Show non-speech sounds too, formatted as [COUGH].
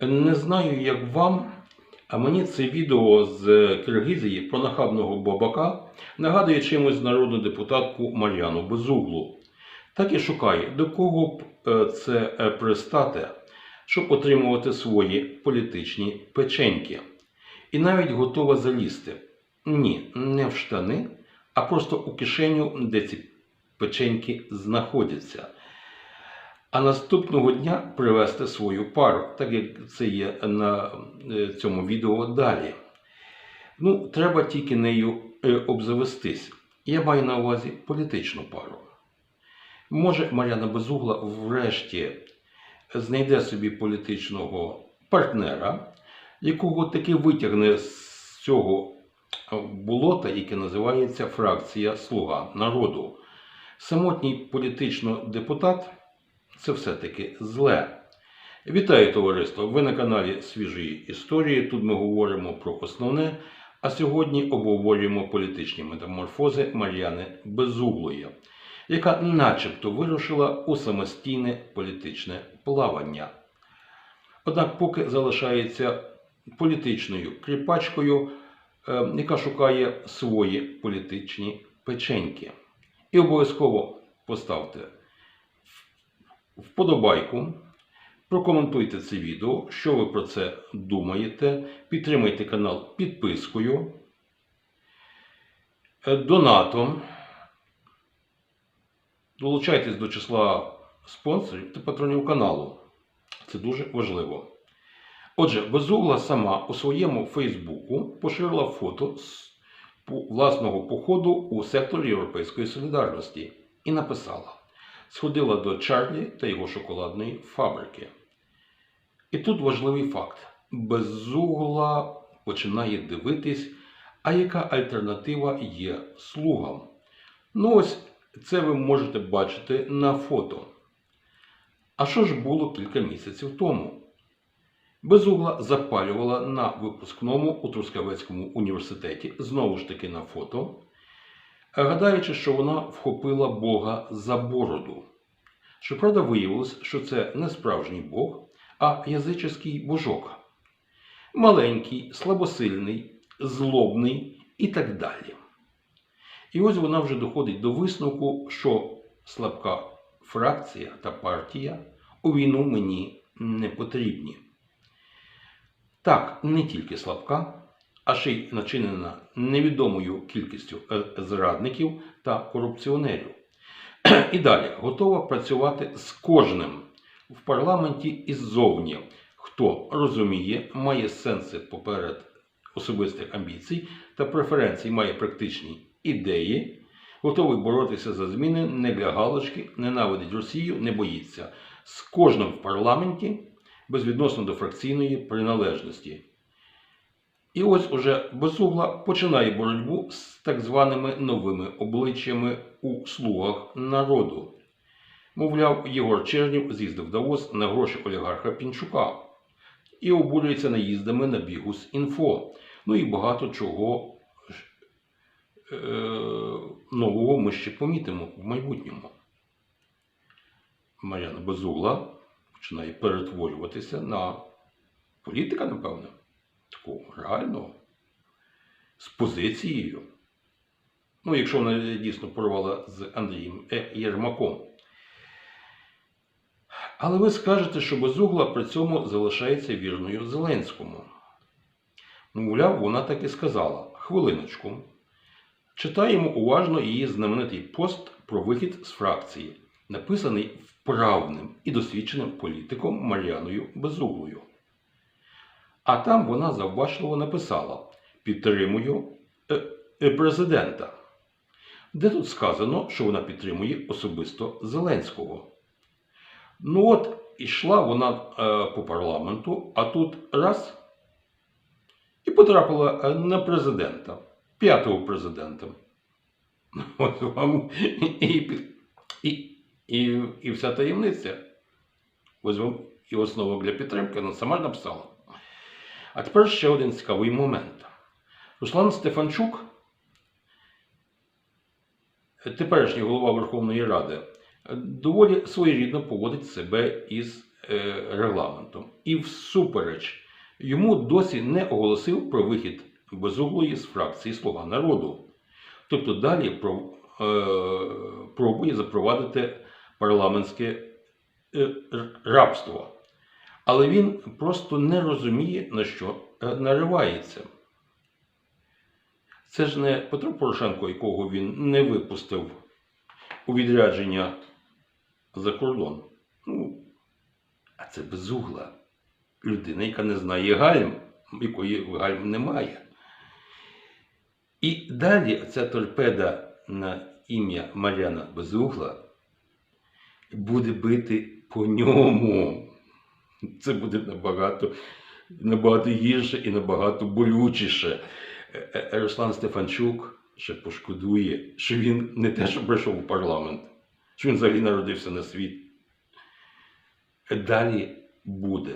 Не знаю, як вам, а мені це відео з Киргизії про нахабного бабака нагадує чимось народну депутатку Мар'яну Безуглу. Так і шукає, до кого б е, це е, пристати, щоб отримувати свої політичні печеньки. І навіть готова залізти. Ні, не в штани, а просто у кишеню, де ці печеньки знаходяться. А наступного дня привезти свою пару, так як це є на е, цьому відео далі. Ну, треба тільки нею е, обзавестись. Я маю на увазі політичну пару. Може, Мар'яна Безугла врешті знайде собі політичного партнера, якого таки витягне з цього болота, яке називається фракція Слуга народу. Самотній політично депутат це все-таки зле. Вітаю товариство! Ви на каналі Свіжої історії. Тут ми говоримо про основне, а сьогодні обговорюємо політичні метаморфози Мар'яни Безуглої, яка начебто вирушила у самостійне політичне плавання. Однак поки залишається політичною кріпачкою, е, яка шукає свої політичні печеньки. І обов'язково поставте вподобайку, прокоментуйте це відео, що ви про це думаєте, підтримайте канал підпискою, е, донатом, долучайтесь до числа спонсорів та патронів каналу. Це дуже важливо. Отже, Безугла сама у своєму Фейсбуку поширила фото з власного походу у сектор Європейської солідарності і написала: сходила до Чарлі та його шоколадної фабрики. І тут важливий факт: Безугла починає дивитись, а яка альтернатива є слугам. Ну ось це ви можете бачити на фото. А що ж було кілька місяців тому? Безугла запалювала на випускному у Трускавецькому університеті, знову ж таки на фото, гадаючи, що вона вхопила Бога за бороду. Щоправда, виявилось, що це не справжній Бог, а язичний божок. Маленький, слабосильний, злобний і так далі. І ось вона вже доходить до висновку, що слабка фракція та партія у війну мені не потрібні. Так, не тільки слабка, а ще й начинена невідомою кількістю е, зрадників та корупціонерів. [CLEARS THROAT] І далі готова працювати з кожним в парламенті і ззовні, хто розуміє, має сенси поперед особистих амбіцій та преференцій, має практичні ідеї, готовий боротися за зміни не для галочки, ненавидить Росію, не боїться. З кожним в парламенті безвідносно до фракційної приналежності. І ось уже Безугла починає боротьбу з так званими новими обличчями у слугах народу. Мовляв, Єгор Чернів з'їздив Давос на гроші олігарха Пінчука і обурюється наїздами на Бігус Інфо. Ну і багато чого е, нового ми ще помітимо в майбутньому. Мар'яна Безугла починає перетворюватися на політика, напевно, такого реального, з позицією. Ну, якщо вона дійсно порвала з Андрієм Е. Єрмаком. Але ви скажете, що Безугла при цьому залишається вірною Зеленському. Мовляв, вона так і сказала. Хвилиночку. Читаємо уважно її знаменитий пост про вихід з фракції, написаний вправним і досвідченим політиком Мар'яною Безуглою. А там вона завбачливо написала Підтримую е, е, президента. Де тут сказано, що вона підтримує особисто Зеленського. Ну от, ішла вона е, по парламенту, а тут раз і потрапила на президента, п'ятого президента. [LAUGHS] Ось вам і, і, і, і вся таємниця. Ось вам і основа для підтримки, вона сама написала. А тепер ще один цікавий момент. Руслан Стефанчук, теперішній голова Верховної Ради, доволі своєрідно поводить себе із е, регламентом і всупереч йому досі не оголосив про вихід безуглої з фракції Слуга народу. Тобто далі про, е, пробує запровадити парламентське е, рабство. Але він просто не розуміє, на що е, наривається. Це ж не Петро Порошенко, якого він не випустив у відрядження за кордон. Ну, а це безугла. Людина, яка не знає гальм, якої гальм немає. І далі ця торпеда на ім'я Мар'яна Безугла буде бити по ньому. Це буде набагато, набагато гірше і набагато болючіше. Е, е, Руслан Стефанчук ще пошкодує, що він не те, що прийшов у парламент, що він взагалі народився на світ. Далі буде.